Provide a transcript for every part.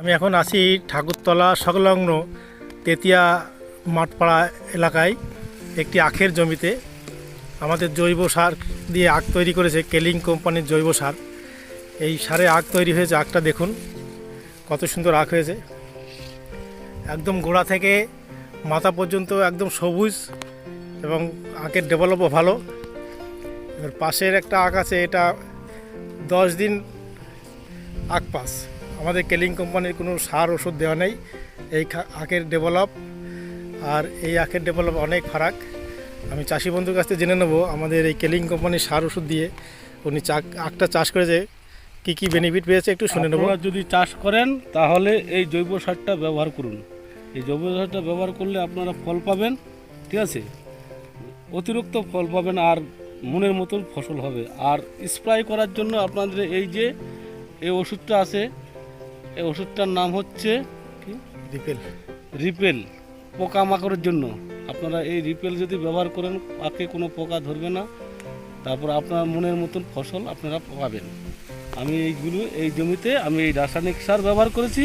আমি এখন আছি ঠাকুরতলা সংলগ্ন তেতিয়া মাঠপাড়া এলাকায় একটি আখের জমিতে। আমাদের জৈব সার দিয়ে আখ তৈরি করেছে কেলিং কোম্পানির জৈব সার। এই সারে আখ তৈরি হয়েছে, আখটা দেখুন, কত সুন্দর আখ হয়েছে। একদম গোড়া থেকে মাথা পর্যন্ত একদম সবুজ এবং আখের ডেভেলপও ভালো। এবার পাশের একটা আখ আছে, এটা দশ দিন আখ পাস। আমাদের কেলিং কোম্পানির কোনো সার ওষুধ দেওয়া নেই। এই আখের ডেভেলপ আর এই আখের ডেভেলপ অনেক ফারাক। আমি চাষি বন্ধুর কাছ থেকে জেনে নেব আমাদের এই কেলিং কোম্পানির সার ওষুধ দিয়ে উনি চাক আখটা চাষ করেছে কী কী বেনিফিট পেয়েছে একটু শুনে নেব। যদি চাষ করেন, তাহলে এই জৈব সারটা ব্যবহার করুন। এই জৈব সারটা ব্যবহার করলে আপনারা ফল পাবেন, ঠিক আছে? অতিরিক্ত ফল পাবেন আর মনের মতন ফসল হবে। আর স্প্রাই করার জন্য আপনাদের এই যে, এই ওষুধটা আছে এই ওষুধটার নাম হচ্ছে কি? রিপেল। রিপেল পোকামাকড়ের জন্য। আপনারা এই রিপেল যদি ব্যবহার করেন পাকে কোনো পোকা ধরবে না। তারপর আপনার মনের মতন ফসল আপনারা পাবেন। আমি এইগুলো এই জমিতে আমি এই রাসায়নিক সার ব্যবহার করেছি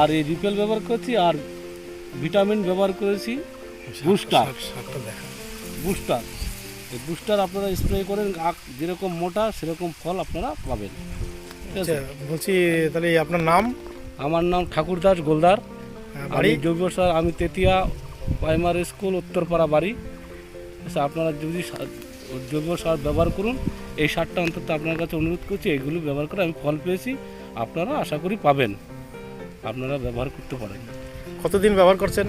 আর এই রিপেল ব্যবহার করেছি আর ভিটামিন ব্যবহার করেছি। বুস্টার। বুস্টার। এই বুস্টার আপনারা স্প্রে করেন আখ যেরকম মোটা সেরকম ফল আপনারা পাবেন। আচ্ছা বলছি তাহলে আপনার নাম? আমার নাম ঠাকুরদাস গোলদার। আহ, আমি বাড়ি জৈব সার আমি তেতিয়া প্রাইমারি স্কুল উত্তরপাড়া বাড়ি। আচ্ছা, আপনারা যদি জৈব সার ব্যবহার করুন এই সারটা অন্তত আপনার কাছে অনুরোধ করছি এইগুলো ব্যবহার করে আমি ফল পেয়েছি। আপনারা আশা করি পাবেন। আপনারা ব্যবহার করতে পারেন। কতদিন ব্যবহার করছেন?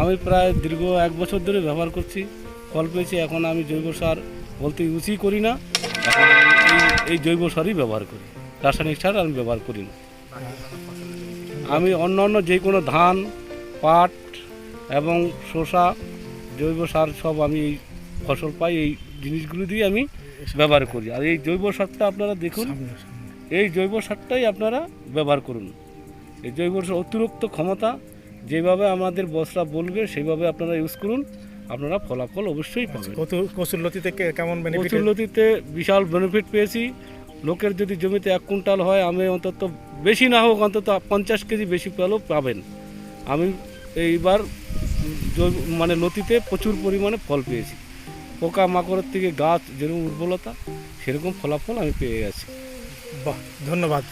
আমি প্রায় দীর্ঘ এক বছর ধরে ব্যবহার করছি ফল পেয়েছি। এখন আমি জৈব সার বলতে ইউজই করি না। এই জৈব সারই ব্যবহার করি। রাসায়নিক সার আমি ব্যবহার করি না। আমি অন্য অন্য যে কোনো ধান পাট এবং শসা জৈব সার সব আমি এই ফসল পাই এই জিনিসগুলো দিয়ে আমি ব্যবহার করি। আর এই জৈব সারটা আপনারা দেখুন। এই জৈব সারটাই আপনারা ব্যবহার করুন। এই জৈব সার অতিরিক্ত ক্ষমতা যেভাবে আমাদের বসরা বলবে সেইভাবে আপনারা ইউজ করুন। আপনারা ফলাফল অবশ্যই পাবেন। কত- কচুরলতিতে কেমন বেনিফিট কচুরলতিতে বিশাল বেনিফিট পেয়েছি। লোকের যদি জমিতে এক কুইন্টাল হয়, আমি অন্তত বেশি না হোক, অন্তত পঞ্চাশ কেজি বেশি পেলেও পাবেন। আমি এইবার মানে লতিতে প্রচুর পরিমাণে ফল পেয়েছি। পোকা মাকড়ের থেকে গাছ যেরকম উর্বরতা, সেরকম ফলাফল আমি পেয়ে গেছি বাহ, ধন্যবাদ।